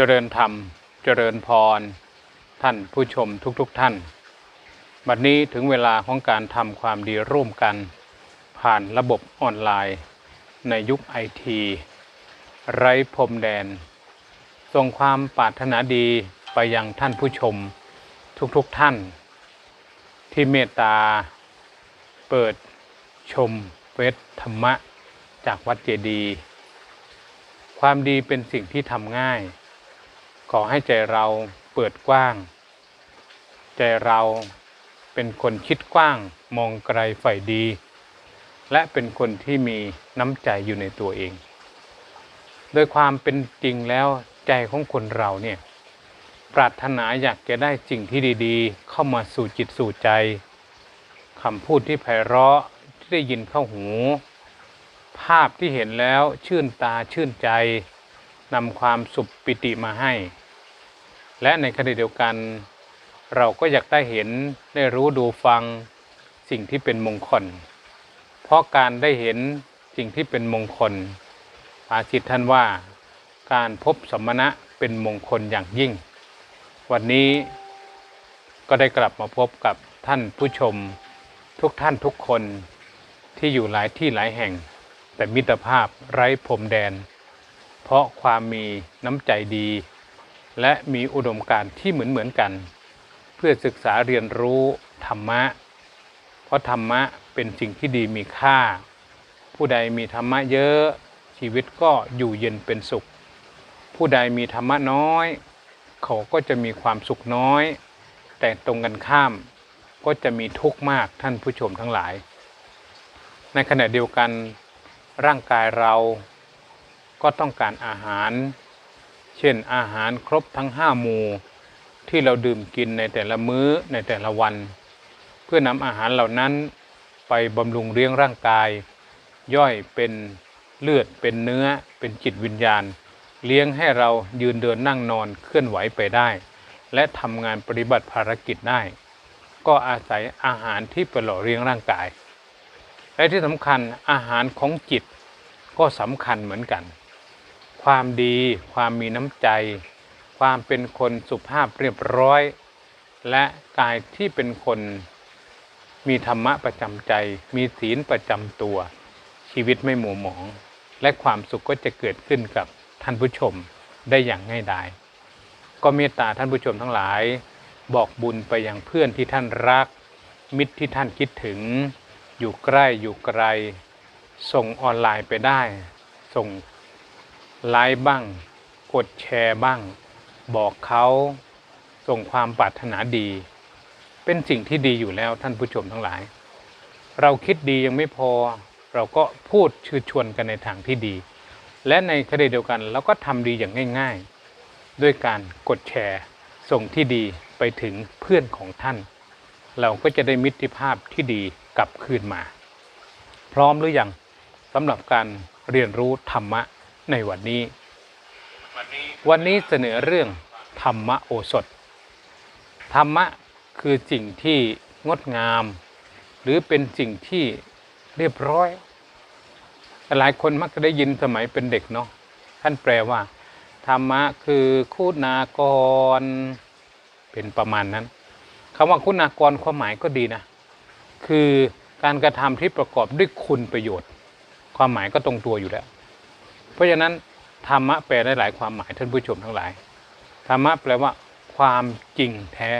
เจริญธรรม เจริญพร ท่านผู้ชมทุกๆทท่าน บัดนี้ถึงเวลาของการทำความดีร่วมกัน ผ่านระบบออนไลน์ ในยุคไอทีไร้พรมแดน ส่งความปรารถนาดีไปยังท่านผู้ชมทุกๆทท่าน ที่เมตตา เปิดชมเฟซธรรมะจากวัดเจดีย์ความดีเป็นสิ่งที่ทำง่าย ขอให้ใจเราเปิดกว้าง ใจเราเป็นคนคิดกว้างมองไกลใฝ่ดี และเป็นคนที่มีน้ำใจอยู่ในตัวเอง โดยความเป็นจริงแล้วใจของคนเราเนี่ยปรารถนาอยากจะได้สิ่งที่ดีๆ เข้ามาสู่จิตสู่ใจคำพูดที่ไพเราะที่ได้ยินเข้าหู ภาพที่เห็นแล้วชื่นตาชื่นใจ นำความสุขปิติมาให้ และในขณะเดียวกัน เราก็อยากได้เห็นได้รู้ดูฟังสิ่งที่เป็นมงคล เพราะการได้เห็นสิ่งที่เป็นมงคลภาษิตท่านว่า การพบสมณะเป็นมงคลอย่างยิ่ง วันนี้ก็ได้กลับมาพบกับท่านผู้ชม ทุกท่านทุกคนที่อยู่หลายที่หลายแห่ง แต่มิตรภาพไร้พรมแดน เพราะความมีน้ำใจดี และมีอุดมการณ์ที่เหมือนเหมือนกัน เพื่อศึกษาเรียนรู้ธรรมะ เพราะธรรมะเป็นสิ่งที่ดีมีค่า ผู้ใดมีธรรมะเยอะ ชีวิตก็อยู่เย็นเป็นสุข ผู้ใดมีธรรมะน้อย เขาก็จะมีความสุขน้อย แต่ตรงกันข้ามก็จะมีทุกข์มากท่านผู้ชมทั้งหลาย ในขณะเดียวกันร่างกายเรา ก็ต้องการอาหาร เช่นอาหารครบทั้งห้าหมู่ที่เราดื่มกินในแต่ละมื้อในแต่ละวัน เพื่อนำอาหารเหล่านั้นไปบำรุงเลี้ยงร่างกาย ย่อยเป็นเลือดเป็นเนื้อเป็นจิตวิญญาณ เลี้ยงให้เรายืนเดินนั่งนอนเคลื่อนไหวไปได้ และทำงานปฏิบัติภารกิจได้ ก็อาศัยอาหารที่เป็นหล่อเลี้ยงร่างกายและที่สำคัญอาหารของจิตก็สำคัญเหมือนกัน ความดี ความมีน้ำใจ ความเป็นคนสุภาพเรียบร้อย และกายที่เป็นคนมีธรรมะประจำใจ มีศีลประจำตัว ชีวิตไม่หมัวหมอง และความสุขก็จะเกิดขึ้นกับท่านผู้ชมได้อย่างง่ายดายก็เมตตาท่านผู้ชมทั้งหลาย บอกบุญไปยังเพื่อนที่ท่านรัก มิตรที่ท่านคิดถึง อยู่ใกล้อยู่ไกล ส่งออนไลน์ไปได้ ส่ง ไลค์บ้าง กดแชร์บ้าง บอกเขาส่งความปรารถนาดี เป็นสิ่งที่ดีอยู่แล้วท่านผู้ชมทั้งหลาย เราคิดดียังไม่พอ เราก็พูดชือชวนกันในทางที่ดี และในขณะเดียวกันเราก็ทำดีอย่างง่าย ๆ ด้วยการกดแชร์ส่งที่ดีไปถึงเพื่อนของท่าน เราก็จะได้มิตรภาพที่ดีกลับคืนมา พร้อมหรือยังสำหรับการเรียนรู้ธรรมะ ในวันนี้ วันนี้เสนอเรื่องธรรมโอสถ ธรรมะคือสิ่งที่งดงาม หรือเป็นสิ่งที่เรียบร้อย หลายคนมักจะได้ยินสมัยเป็นเด็กเนาะท่านแปลว่า ธรรมะคือคุณากร เป็นประมาณนั้นคำว่าคุณากรความหมายก็ดีนะ คือการกระทำที่ประกอบด้วยคุณประโยชน์ ความหมายก็ตรงตัวอยู่แล้ว เพราะฉะนั้นธรรมะแปลได้หลายความหมายท่านผู้ชมทั้งหลายธรรมะแปลว่า ความจริงแท้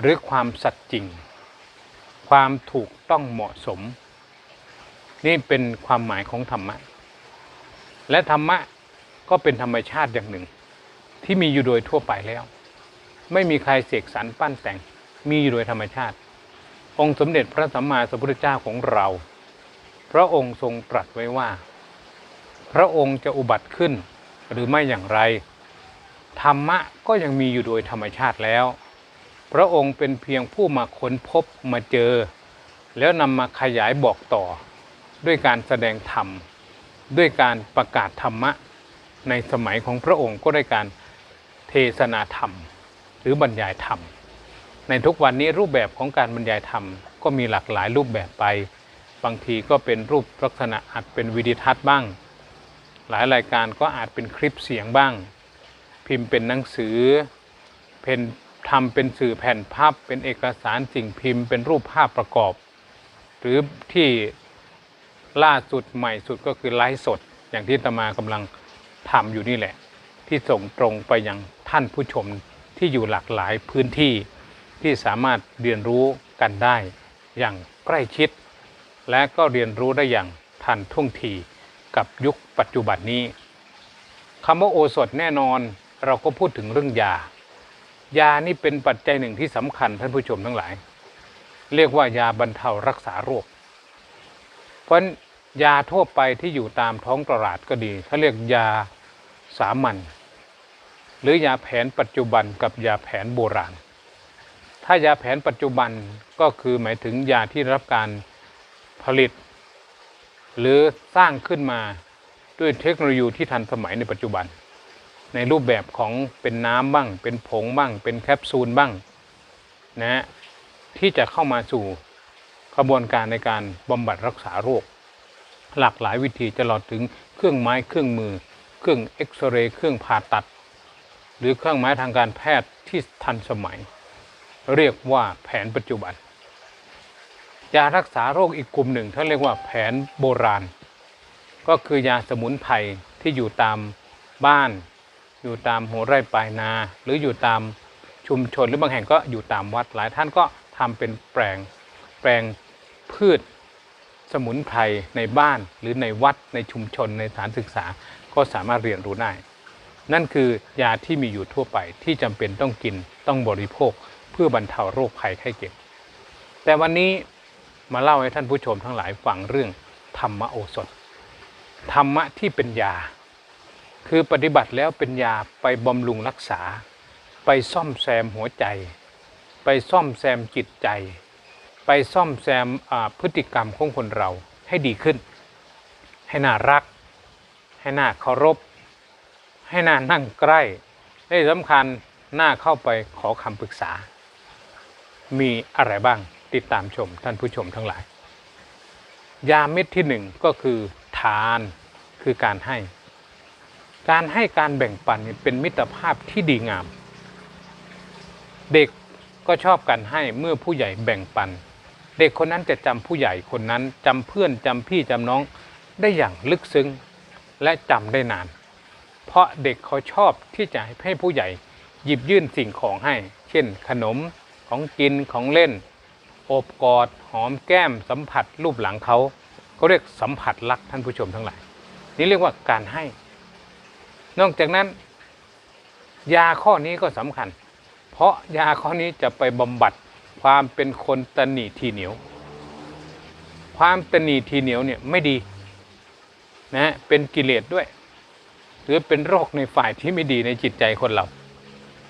หรือความสัตย์จริง ความถูกต้องเหมาะสม นี่เป็นความหมายของธรรมะ และธรรมะก็เป็นธรรมชาติอย่างหนึ่ง ที่มีอยู่โดยทั่วไปแล้ว ไม่มีใครเสกสรรปั้นแต่งมีอยู่โดยธรรมชาติ องค์สมเด็จพระสัมมาสัมพุทธเจ้าของเรา พระองค์ทรงตรัสไว้ว่า พระองค์จะอุบัติขึ้น หรือไม่อย่างไร ธรรมะก็ยังมีอยู่โดยธรรมชาติแล้ว พระองค์เป็นเพียงผู้มาค้นพบมาเจอ แล้วนำมาขยายบอกต่อ ด้วยการแสดงธรรม ด้วยการประกาศธรรมะ ในสมัยของพระองค์ก็ได้การเทศนาธรรม หรือบรรยายธรรม ในทุกวันนี้รูปแบบของการบรรยายธรรมก็มีหลากหลายรูปแบบไป บางทีก็เป็นรูปลักษณะอาจเป็นวิดีทัศน์บ้าง หลายรายการก็อาจเป็นคลิปเสียงบ้าง พิมพ์เป็นหนังสือเป็นทำเป็นสื่อแผ่นพับเป็นเอกสารสิ่งพิมพ์เป็นรูปภาพประกอบ หรือที่ล่าสุดใหม่สุดก็คือไลฟ์สด อย่างที่ตมากำลังทำอยู่นี่แหละ ที่ส่งตรงไปยังท่านผู้ชมที่อยู่หลากหลายพื้นที่ที่สามารถเรียนรู้กันได้อย่างใกล้ชิด และก็เรียนรู้ได้อย่างทันท่วงที กับยุคปัจจุบันนี้คำว่าโอสถแน่นอนเราก็พูดถึงเรื่องยา ยานี่เป็นปัจจัยหนึ่งที่สำคัญท่านผู้ชมทั้งหลาย เรียกว่ายาบรรเทารักษาโรค เพราะยาทั่วไปที่อยู่ตามท้องตลาดก็ดีเขาเรียกยาสามัญหรือยาแผนปัจจุบันกับยาแผนโบราณ ถ้ายาแผนปัจจุบันก็คือหมายถึงยาที่รับการผลิต หรือสร้างขึ้นมาด้วยเทคโนโลยีที่ทันสมัยในปัจจุบัน ในรูปแบบของเป็นน้ำบ้าง เป็นผงบ้าง เป็นแคปซูลบ้างนะฮะที่จะเข้ามาสู่กระบวนการในการบำบัดรักษาโรค หลากหลายวิธีจะหลอดถึงเครื่องไม้เครื่องมือ เครื่องเอ็กซเรย์เครื่องผ่าตัด หรือเครื่องไม้ทางการแพทย์ที่ทันสมัย เรียกว่าแผนปัจจุบัน ยารักษาโรคอีกกลุ่มหนึ่งเขาเรียกว่าแผนโบราณ ก็คือยาสมุนไพรที่อยู่ตามบ้าน อยู่ตามหัวไร่ปลายนา หรืออยู่ตามชุมชนหรือบางแห่งก็อยู่ตามวัดหลายท่านก็ทำเป็นแปลงแปลงพืชสมุนไพรในบ้านหรือในวัดในชุมชนในสถานศึกษาก็สามารถเรียนรู้ได้ นั่นคือยาที่มีอยู่ทั่วไปที่จำเป็นต้องกินต้องบริโภค เพื่อบรรเทาโรคภัยไข้เจ็บแต่วันนี้ มาเล่าให้ท่านผู้ชมทั้งหลายฟังเรื่องธรรมโอสถ ธรรมะที่เป็นยา คือปฏิบัติแล้วเป็นยาไปบำรุงรักษา ไปซ่อมแซมหัวใจ ไปซ่อมแซมจิตใจ ไปซ่อมแซมพฤติกรรมของคนเราให้ดีขึ้น ให้น่ารัก ให้น่าเคารพ ให้น่านั่งใกล้และสำคัญน่าเข้าไปขอคำปรึกษา มีอะไรบ้าง ติดตามชมท่านผู้ชมทั้งหลาย ยาเม็ดที่หนึ่งก็คือทานคือการให้ การให้การแบ่งปันเป็นมิตรภาพที่ดีงาม เด็กก็ชอบการให้เมื่อผู้ใหญ่แบ่งปัน เด็กคนนั้นจะจำผู้ใหญ่คนนั้นจำเพื่อนจำพี่จำน้องได้อย่างลึกซึ้งและจำได้นาน เพราะเด็กเขาชอบที่จะให้ผู้ใหญ่หยิบยื่นสิ่งของให้ เช่น ขนมของกินของเล่น อบกอดหอมแก้มสัมผัสรูปหลังเขาเขาเรียกสัมผัสรักท่านผู้ชมทั้งหลาย นี่เรียกว่าการให้ นอกจากนั้น ยาข้อนี้ก็สำคัญ เพราะยาข้อนี้จะไปบำบัดความเป็นคนตนหนีทีเหนียว ความตนหนีทีเหนียวเนี่ยไม่ดีนะเป็นกิเลสด้วย หรือเป็นโรคในฝ่ายที่ไม่ดีในจิตใจคนเรา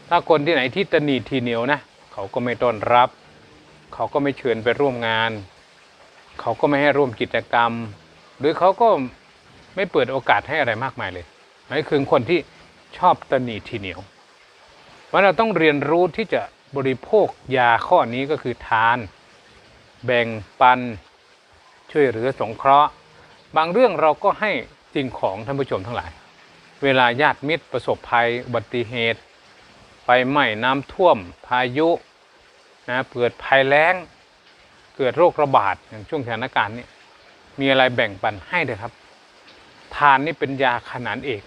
ถ้าคนที่ไหนที่ตนหนีทีเหนียวนะเขาก็ไม่ต้อนรับ เขาก็ไม่เชิญไปร่วมงาน เขาก็ไม่ให้ร่วมกิจกรรม หรือเขาก็ไม่เปิดโอกาสให้อะไรมากมายเลยนั่นคือคนที่ชอบตนหนีทีเหนียวเพราเราต้องเรียนรู้ที่จะบริโภคยาข้อนี้ก็คือทาน แบ่งปัน ช่วยเหลือสงเคราะห์ บางเรื่องเราก็ให้สิ่งของท่านผู้ชมทั้งหลาย เวลาญาติมิตรประสบภัยอุบัติเหตุ ไฟไหม้น้ำท่วม พายุ นะเกิดภัยแล้ง เกิดโรคระบาดอย่างช่วงสถานการณ์นี้มีอะไรแบ่งปันให้เลยครับ ทานนี่เป็นยาขนานเอก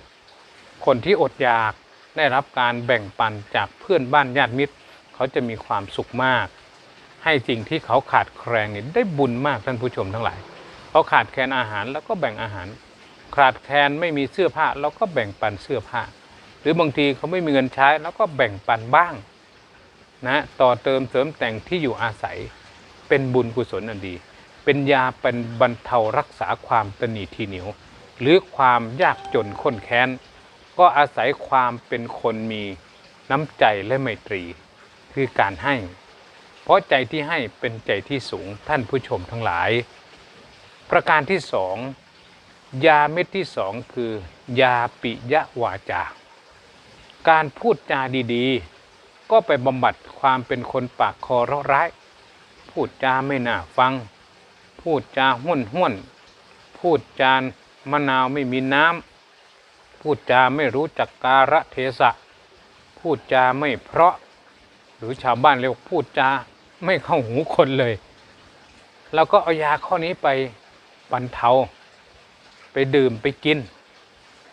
คนที่อดอยากได้รับการแบ่งปันจากเพื่อนบ้านญาติมิตร เขาจะมีความสุขมาก ให้สิ่งที่เขาขาดแคลนนี่ได้บุญมากท่านผู้ชมทั้งหลายเขาขาดแคลนอาหารแล้วก็แบ่งอาหาร ขาดแคลนไม่มีเสื้อผ้าเราก็แบ่งปันเสื้อผ้า หรือบางทีเขาไม่มีเงินใช้แล้วก็แบ่งปันบ้าง นะต่อเติมเสริมแต่งที่อยู่อาศัย เป็นบุญกุศลอันดี เป็นยาเป็นบรรเทารักษาความตนีทีเหนียว หรือความยากจนข้นแค้น ก็อาศัยความเป็นคนมีน้ำใจและไมตรี คือการให้ เพราะใจที่ให้เป็นใจที่สูงท่านผู้ชมทั้งหลาย ประการที่สองยาเม็ดที่สองคือยาปิยะวาจา การพูดจาดีๆ ก็ไปบำบัดความเป็นคนปากคอเราะร้าย พูดจาไม่น่าฟัง พูดจาห้วนห้วนพูดจามะนาวไม่มีน้ำพูดจาไม่รู้จักกาละเทศะ พูดจาไม่เพราะ หรือชาวบ้านเรียกพูดจาไม่เข้าหูคนเลยเราก็เอายาข้อนี้ไปบรรเทา ไปดื่มไปกิน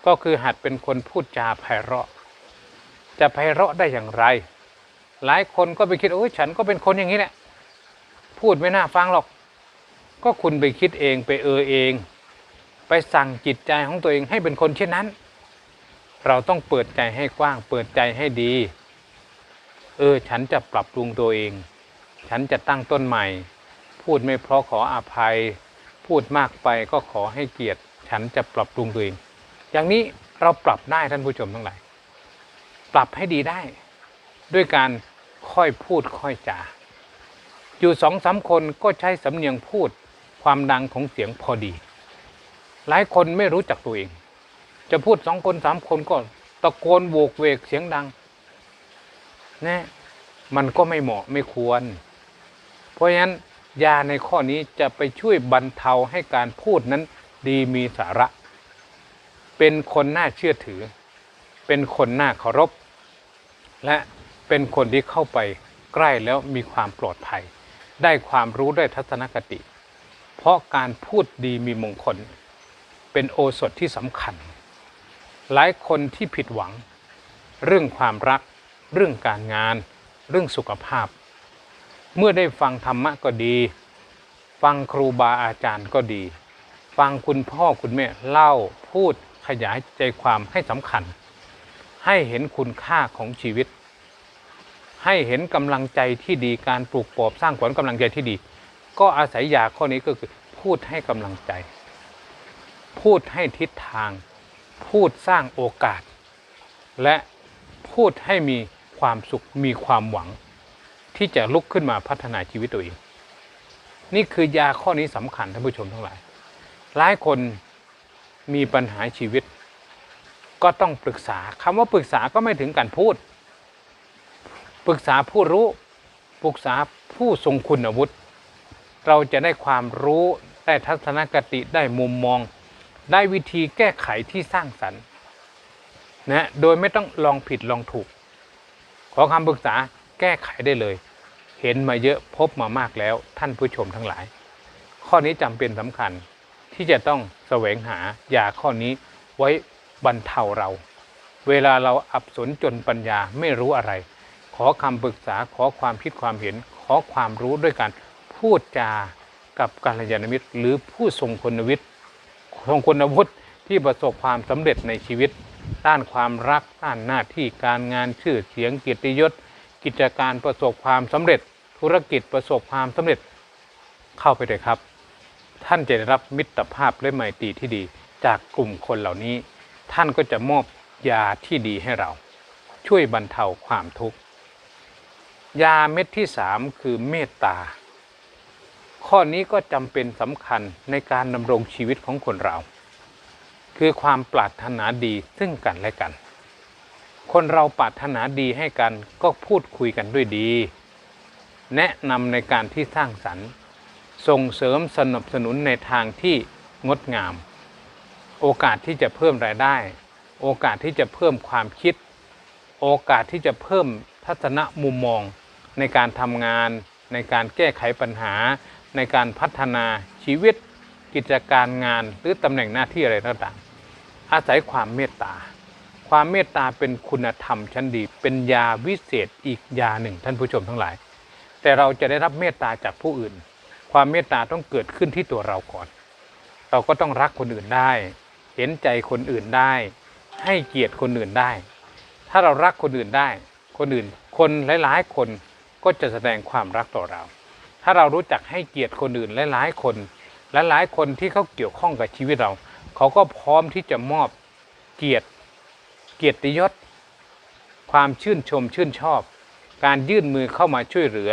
ก็คือหัดเป็นคนพูดจาไพเราะ จะไพเราะได้อย่างไร หลายคนก็ไปคิดโอ้ยฉันก็เป็นคนอย่างนี้แหละ พูดไม่น่าฟังหรอก ก็คุณไปคิดเองไปเออเอง ไปสั่งจิตใจของตัวเองให้เป็นคนเช่นนั้น เราต้องเปิดใจให้กว้าง เปิดใจให้ดี เออ ฉันจะปรับปรุงตัวเอง ฉันจะตั้งต้นใหม่ พูดไม่เพราะขออภัย พูดมากไปก็ขอให้เกียรติ ฉันจะปรับปรุงตัวเอง อย่างนี้เราปรับได้ท่านผู้ชมทั้งหลาย ปรับให้ดีได้ ด้วยการ ค่อยพูดค่อยจาอยู่สองสามคนก็ใช้สำเนียงพูดความดังของเสียงพอดี หลายคนไม่รู้จักตัวเอง จะพูดสองคนสามคนก็ตะโกนโวกเวกเสียงดังนะมันก็ไม่เหมาะไม่ควร เพราะฉะนั้นยาในข้อนี้จะไปช่วยบรรเทาให้การพูดนั้นดีมีสาระ เป็นคนน่าเชื่อถือ เป็นคนน่าเคารพ และ เป็นคนที่เข้าไปใกล้แล้วมีความปลอดภัย ได้ความรู้ได้ทัศนคติ เพราะการพูดดีมีมงคล เป็นโอสถที่สำคัญ หลายคนที่ผิดหวัง เรื่องความรัก เรื่องการงาน เรื่องสุขภาพ เมื่อได้ฟังธรรมะก็ดี ฟังครูบาอาจารย์ก็ดี ฟังคุณพ่อคุณแม่เล่าพูดขยายใจความให้สำคัญ ให้เห็นคุณค่าของชีวิต ให้เห็นกำลังใจที่ดีการปลูกปลอบสร้างขวัญกำลังใจที่ดี ก็อาศัยยาข้อนี้ก็คือ พูดให้กำลังใจ พูดให้ทิศทาง พูดสร้างโอกาส และพูดให้มีความสุขมีความหวัง ที่จะลุกขึ้นมาพัฒนาชีวิตตัวเอง นี่คือยาข้อนี้สำคัญท่านผู้ชมทั้งหลาย หลายคนมีปัญหาชีวิต ก็ต้องปรึกษาคำว่าปรึกษาก็ไม่ถึงการพูด ปรึกษาผู้รู้ ปรึกษาผู้ทรงคุณวุฒิเราจะได้ความรู้ได้ทัศนคติได้มุมมอง ได้วิธีแก้ไขที่สร้างสรรค์นะโดยไม่ต้องลองผิดลองถูก ขอคำปรึกษาแก้ไขได้เลย เห็นมาเยอะพบมามากแล้วท่านผู้ชมทั้งหลาย ข้อนี้จำเป็นสำคัญที่จะต้องแสวงหายาข้อนี้ไว้บรรเทาเรา เวลาเราอับสนจนปัญญาไม่รู้อะไร ขอคำปรึกษาขอความคิดความเห็น ขอความรู้ด้วยการพูดจากับกัลยาณมิตร หรือผู้ทรงคุณวิทย์ทรงคุณวุฒิที่ประสบความสำเร็จในชีวิต ด้านความรักด้านหน้าที่การงานชื่อเสียงเกียรติยศ กิจการประสบความสำเร็จ ธุรกิจประสบความสำเร็จเข้าไปเลยครับ ท่านจะได้รับมิตรภาพและไมตรีที่ดี จากกลุ่มคนเหล่านี้ ท่านก็จะมอบยาที่ดีให้เรา ช่วยบรรเทาความทุกข์ ยาเม็ดที่สามคือเมตตา ข้อนี้ก็จำเป็นสำคัญในการดำรงชีวิตของคนเรา คือความปรารถนาดีซึ่งกันและกัน คนเราปรารถนาดีให้กันก็พูดคุยกันด้วยดี แนะนำในการที่สร้างสรรค์ ส่งเสริมสนับสนุนในทางที่งดงาม โอกาสที่จะเพิ่มรายได้ โอกาสที่จะเพิ่มความคิด โอกาสที่จะเพิ่มทัศนมุมมอง ในการทำงาน ในการแก้ไขปัญหา ในการพัฒนาชีวิต กิจการงานหรือตำแหน่งหน้าที่อะไรต่างๆอาศัยความเมตตา ความเมตตาเป็นคุณธรรมชั้นดี เป็นยาวิเศษอีกยาหนึ่งท่านผู้ชมทั้งหลาย แต่เราจะได้รับเมตตาจากผู้อื่น ความเมตตาต้องเกิดขึ้นที่ตัวเราก่อน เราก็ต้องรักคนอื่นได้ เห็นใจคนอื่นได้ ให้เกียรติคนอื่นได้ ถ้าเรารักคนอื่นได้ คนอื่นคนหลายๆคน ก็จะแสดงความรักต่อเรา ถ้าเรารู้จักให้เกียรติคนอื่นหลายคนและหลายคนที่เขาเกี่ยวข้องกับชีวิตเรา เขาก็พร้อมที่จะมอบเกียรติเกียรติยศ ความชื่นชมชื่นชอบ การยื่นมือเข้ามาช่วยเหลือ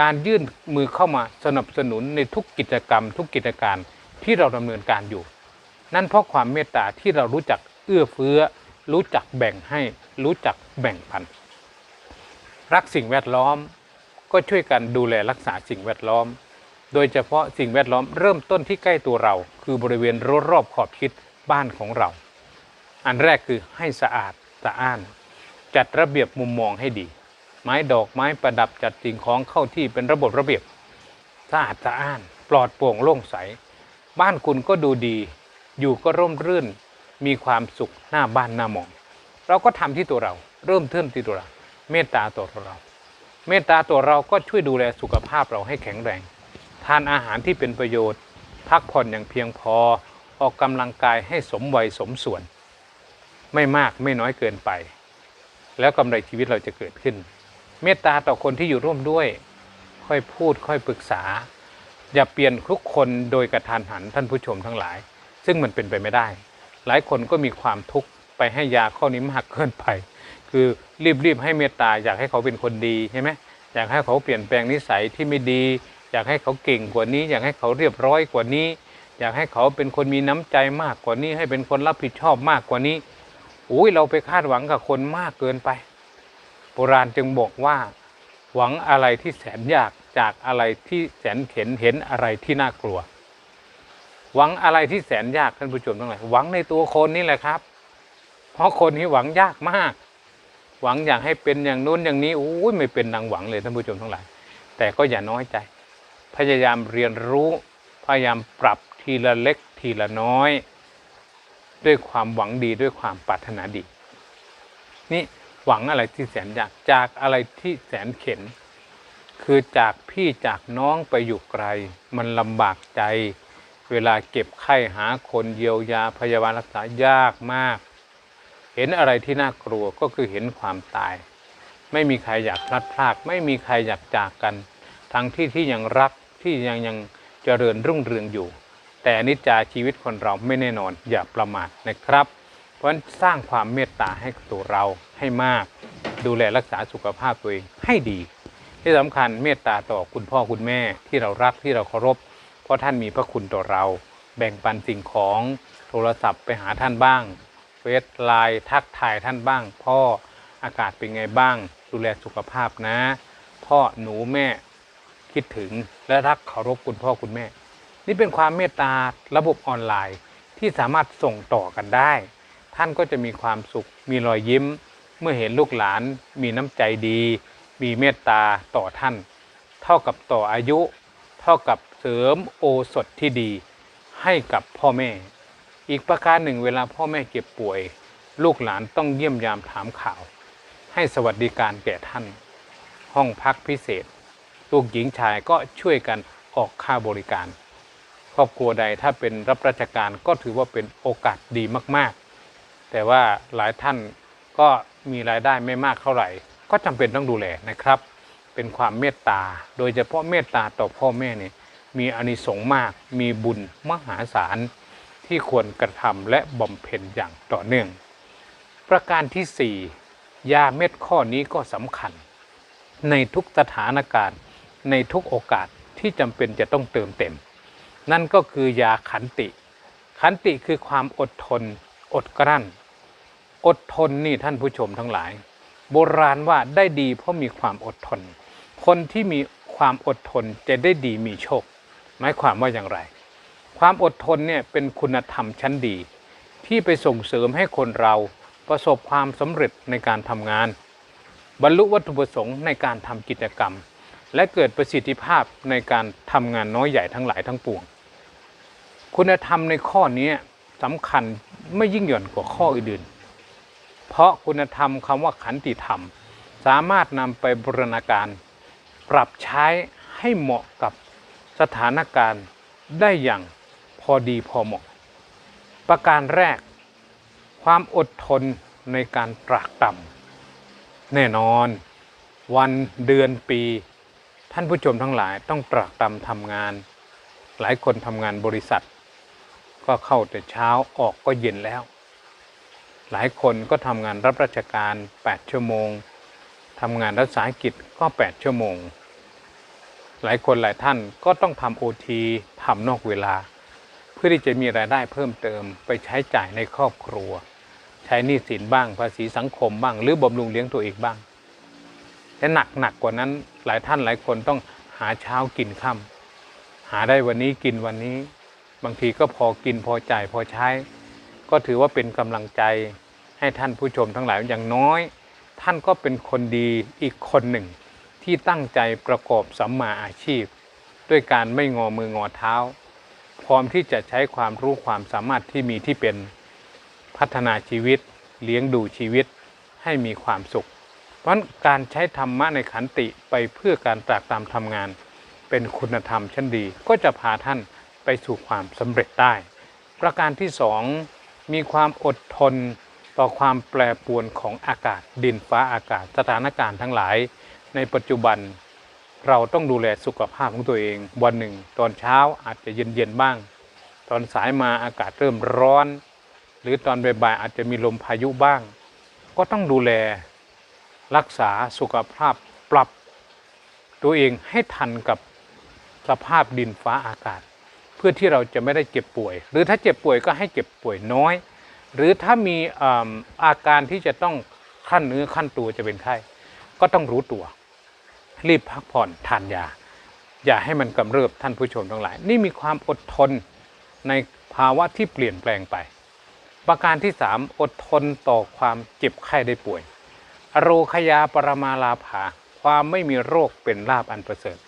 การยื่นมือเข้ามาสนับสนุนในทุกกิจกรรม ทุกกิจการที่เราดำเนินการอยู่ นั่นเพราะความเมตตาที่เรารู้จักเอื้อเฟื้อ รู้จักแบ่งให้ รู้จักแบ่งปัน รักสิ่งแวดล้อม ก็ช่วยกันดูแลรักษาสิ่งแวดล้อม โดยเฉพาะสิ่งแวดล้อมเริ่มต้นที่ใกล้ตัวเรา คือบริเวณรอบรอบขอบชิดบ้านของเรา อันแรกคือให้สะอาดสะอ้าน จัดระเบียบมุมมองให้ดี ไม้ดอกไม้ประดับจัดสิ่งของเข้าที่เป็นระบบระเบียบสะอาดสะอ้าน ปลอดโปร่งโล่งใส บ้านคุณก็ดูดี อยู่ก็ร่มรื่น มีความสุขหน้าบ้านหน้ามอง เราก็ทำที่ตัวเรา เริ่มเทิมที่ตัวเรา เมตตาตัวเรา เมตตาตัวเราก็ช่วยดูแลสุขภาพเราให้แข็งแรง ทานอาหารที่เป็นประโยชน์ พักผ่อนอย่างเพียงพอ ออกกำลังกายให้สมวัยสมส่วน ไม่มากไม่น้อยเกินไป แล้วกำไรชีวิตเราจะเกิดขึ้น เมตตาต่อคนที่อยู่ร่วมด้วย ค่อยพูดค่อยปรึกษา อย่าเปลี่ยนทุกคนโดยกระทานหันท่านผู้ชมทั้งหลาย ซึ่งมันเป็นไปไม่ได้ หลายคนก็มีความทุกข์ไปให้ยาข้อนี้มากเกินไป คือรีบๆให้เมตตาอยากให้เขาเป็นคนดีใช่ไหมอยากให้เขาเปลี่ยนแปลงนิสัยที่ไม่ดี อยากให้เขาเก่งกว่านี้ อยากให้เขาเรียบร้อยกว่านี้ อยากให้เขาเป็นคนมีน้ำใจมากกว่านี้ ให้เป็นคนรับผิดชอบมากกว่านี้อุ้ยเราไปคาดหวังกับคนมากเกินไป โบราณจึงบอกว่า หวังอะไรที่แสนยากจากอะไรที่แสนเข็นเห็นอะไรที่น่ากลัว หวังอะไรที่แสนยากท่านผู้ชมทั้งหลายหวังในตัวคนนี่แหละครับ เพราะคนนี้หวังยากมาก หวังอยากให้เป็นอย่างนู้นอย่างนี้อุ้ยไม่เป็นดังหวังเลยท่านผู้ชมทั้งหลาย แต่ก็อย่าน้อยใจ พยายามเรียนรู้พยายามปรับทีละเล็กทีละน้อย ด้วยความหวังดีด้วยความปรารถนาดี นี่หวังอะไรที่แสนยากจากอะไรที่แสนเข็น คือจากพี่จากน้องไปอยู่ไกล มันลำบากใจ เวลาเก็บไข้หาคนเยียวยาพยาบาลรักษายากมาก เห็นอะไรที่น่ากลัวก็คือเห็นความตาย ไม่มีใครอยากพลัดพราก ไม่มีใครอยากจากกัน ทั้งที่ที่ยังรักที่ยังยังเจริญรุ่งเรืองอยู่ แต่นิจจาชีวิตคนเราไม่แน่นอนอย่าประมาทนะครับ เพราะฉะนั้นสร้างความเมตตาให้ตัวเราให้มาก ดูแลรักษาสุขภาพตัวเองให้ดี ที่สำคัญเมตตาต่อคุณพ่อคุณแม่ที่เรารักที่เราเคารพ เพราะท่านมีพระคุณต่อเรา แบ่งปันสิ่งของโทรศัพท์ไปหาท่านบ้าง เฟซไลน์ทักทายท่านบ้าง พ่ออากาศเป็นไงบ้าง ดูแลสุขภาพนะ พ่อหนูแม่คิดถึงและรักเคารพคุณพ่อคุณแม่ นี่เป็นความเมตตาระบบออนไลน์ที่สามารถส่งต่อกันได้ ท่านก็จะมีความสุข มีรอยยิ้ม เมื่อเห็นลูกหลาน มีน้ำใจดี มีเมตตาต่อท่าน เท่ากับต่ออายุ เท่ากับเสริมโอสถที่ดี ให้กับพ่อแม่ อีกประการหนึ่งเวลาพ่อแม่เจ็บป่วย ลูกหลานต้องเยี่ยมยามถามข่าว ให้สวัสดิการแก่ท่าน ห้องพักพิเศษ ลูกหญิงชายก็ช่วยกันออกค่าบริการ ครอบครัวใดถ้าเป็นรับราชการก็ถือว่าเป็นโอกาสดีมากๆ แต่ว่าหลายท่านก็มีรายได้ไม่มากเท่าไหร่ ก็จำเป็นต้องดูแลนะครับ เป็นความเมตตา โดยเฉพาะเมตตาต่อพ่อแม่เนี่ยมีอานิสงส์มาก มีบุญมหาศาล ที่ควรกระทำและบำเพ็ญอย่างต่อเนื่อง ประการที่ 4 ยาเม็ดข้อนี้ก็สำคัญ ในทุกสถานการณ์ ในทุกโอกาสที่จำเป็นจะต้องเติมเต็ม นั่นก็คือยาขันติ ขันติคือความอดทน อดกลั้น อดทนนี่ท่านผู้ชมทั้งหลาย โบราณว่าได้ดีเพราะมีความอดทน คนที่มีความอดทนจะได้ดีมีโชค หมายความว่าอย่างไร ความอดทนเนี่ยเป็นคุณธรรมชั้นดี ที่ไปส่งเสริมให้คนเราประสบความสำเร็จในการทำงาน บรรลุวัตถุประสงค์ในการทำกิจกรรม และเกิดประสิทธิภาพในการทำงานน้อยใหญ่ทั้งหลายทั้งปวง คุณธรรมในข้อนี้สำคัญไม่ยิ่งหย่อนกว่าข้ออื่นๆ เพราะคุณธรรมคำว่าขันติธรรม สามารถนำไปบูรณาการ ปรับใช้ให้เหมาะกับสถานการณ์ได้อย่าง อดีพอเหมาะ ประการแรก ความอดทนในการตรากตรำแน่นอน วันเดือนปี ท่านผู้ชมทั้งหลายต้องตรากตรำทำงาน หลายคนทำงานบริษัท ก็เข้าแต่เช้าออกก็เย็นแล้ว หลายคนก็ทำงานรับราชการ 8 ชั่วโมงทำงานรัฐสาหกิจก็ 8 ชั่วโมง หลายคนหลายท่านก็ต้องทำโอทีทำนอกเวลา พื่อที่จะมีรายได้เพิ่มเติมไปใช้จ่ายในครอบครัว ใช้หนี้สินบ้างภาษีสังคมบ้าง หรือบำรุงเลี้ยงตัวเองบ้างแต่หนักหนักกว่านั้นหลายท่านหลายคนต้องหาเช้ากินค่ำหาได้วันนี้กินวันนี้ บางทีก็พอกินพอจ่ายพอใช้ ก็ถือว่าเป็นกำลังใจให้ท่านผู้ชมทั้งหลายอย่างน้อย ท่านก็เป็นคนดีอีกคนหนึ่ง ที่ตั้งใจประกอบสัมมาอาชีพ ด้วยการไม่งอมืองอเท้า พร้อมที่จะใช้ความรู้ความสามารถที่มีที่เป็นพัฒนาชีวิต เลี้ยงดูชีวิตให้มีความสุข เพราะการใช้ธรรมะในขันติไปเพื่อการตรากตามทำงาน เป็นคุณธรรมชั้นดี ก็จะพาท่านไปสู่ความสำเร็จได้ ประการที่สองมีความอดทนต่อความแปรปรวนของอากาศ ดินฟ้าอากาศสถานการณ์ทั้งหลาย ในปัจจุบัน เราต้องดูแลสุขภาพของตัวเอง วันหนึ่ง ตอนเช้าอาจจะเย็นๆบ้าง ตอนสายมาอากาศเริ่มร้อน หรือตอนบ่ายๆอาจจะมีลมพายุบ้าง ก็ต้องดูแลรักษาสุขภาพปรับ ตัวเองให้ทันกับสภาพดินฟ้าอากาศ เพื่อที่เราจะไม่ได้เจ็บป่วย หรือถ้าเจ็บป่วยก็ให้เจ็บป่วยน้อย หรือถ้ามีอ่าอาการที่จะต้องขั้นเนื้อขั้นตัวจะเป็นไข้ก็ต้องรู้ตัว รีบพักผ่อนทานยา อย่าให้มันกำเริบท่านผู้ชมทั้งหลาย นี่มีความอดทนในภาวะที่เปลี่ยนแปลงไป ประการที่ 3 อดทนต่อความเจ็บไข้ได้ป่วย อโรคยาปรมาลาภา ความไม่มีโรคเป็นลาบอันประเสริฐ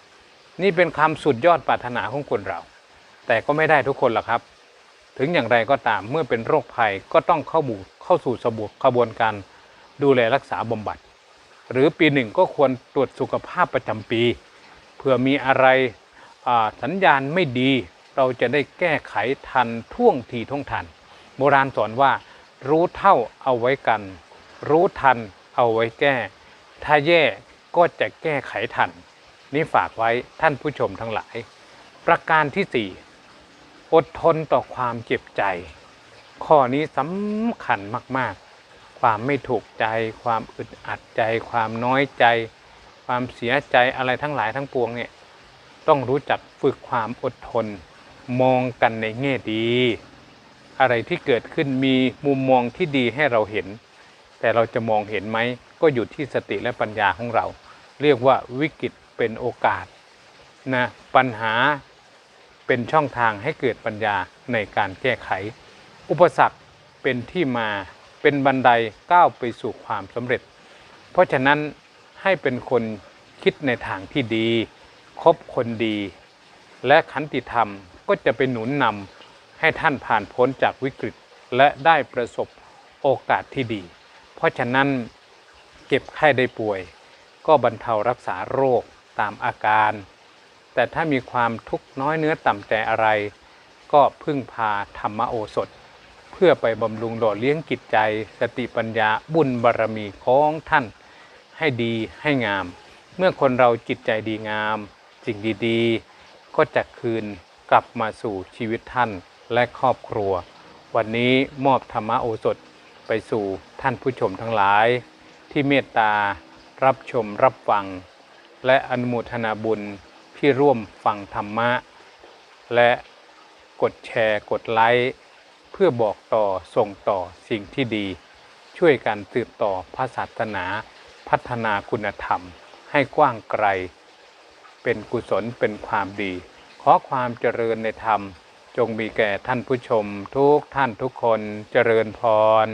นี่เป็นคำสุดยอดปรารถนาของคนเรา แต่ก็ไม่ได้ทุกคนหรอกครับ ถึงอย่างไรก็ตามเมื่อเป็นโรคภัยก็ต้องเข้าบูเข้าสู่สบุกระบวนการดูแลรักษาบำบัด หรือปีหนึ่งก็ควรตรวจสุขภาพประจำปีเผื่อมีอะไรสัญญาณไม่ดี เราจะได้แก้ไขทันท่วงทีท่วงทัน โบราณสอนว่ารู้เท่าเอาไว้กัน รู้ทันเอาไว้แก้ ถ้าแย่ก็จะแก้ไขทัน นี่ฝากไว้ท่านผู้ชมทั้งหลาย ประการที่สี่อดทนต่อความเจ็บใจ ข้อนี้สำคัญมาก ๆ ความไม่ถูกใจ ความอึดอัดใจ ความน้อยใจ ความเสียใจอะไรทั้งหลายทั้งปวงเนี่ยต้องรู้จักฝึกความอดทน มองกันในแง่ดี อะไรที่เกิดขึ้นมีมุมมองที่ดีให้เราเห็น แต่เราจะมองเห็นไหมก็อยู่ที่สติและปัญญาของเรา เรียกว่าวิกฤตเป็นโอกาสนะปัญหาเป็นช่องทางให้เกิดปัญญาในการแก้ไข อุปสรรคเป็นที่มา เป็นบันไดก้าวไปสู่ความสำเร็จ เพราะฉะนั้นให้เป็นคนคิดในทางที่ดีคบคนดี และขันติธรรมก็จะเป็นหนุนนำให้ท่านผ่านพ้นจากวิกฤตและได้ประสบโอกาสที่ดี เพราะฉะนั้นเก็บไข้ได้ป่วย ก็บรรเทารักษาโรคตามอาการ แต่ถ้ามีความทุกข์น้อยเนื้อต่ำใจอะไร ก็พึ่งพาธรรมโอสถ พื่อไปบำรุงหล่อเลี้ยงจิตใจ สติปัญญาบุญบารรมีของท่าน ให้ดีให้งาม เมื่อคนเราจิตใจดีงาม สิ่งดีๆ ก็จะคืนกลับมาสู่ชีวิตท่านและครอบครัว วันนี้มอบธรรมโอสถไปสู่ท่านผู้ชมทั้งหลาย ที่เมตตารับชมรับฟัง และอนุโมทนาบุญที่ร่วมฟังธรรมะ และกดแชร์กดไลค์ พื่อบอกต่อส่งต่อสิ่งที่ดี ช่วยกันสืบต่อพระศาสนา พัฒนาคุณธรรม ให้กว้างไกล เป็นกุศลเป็นความดี ขอความเจริญในธรรม จงมีแก่ท่านผู้ชมทุกท่านทุกคนเจริญพร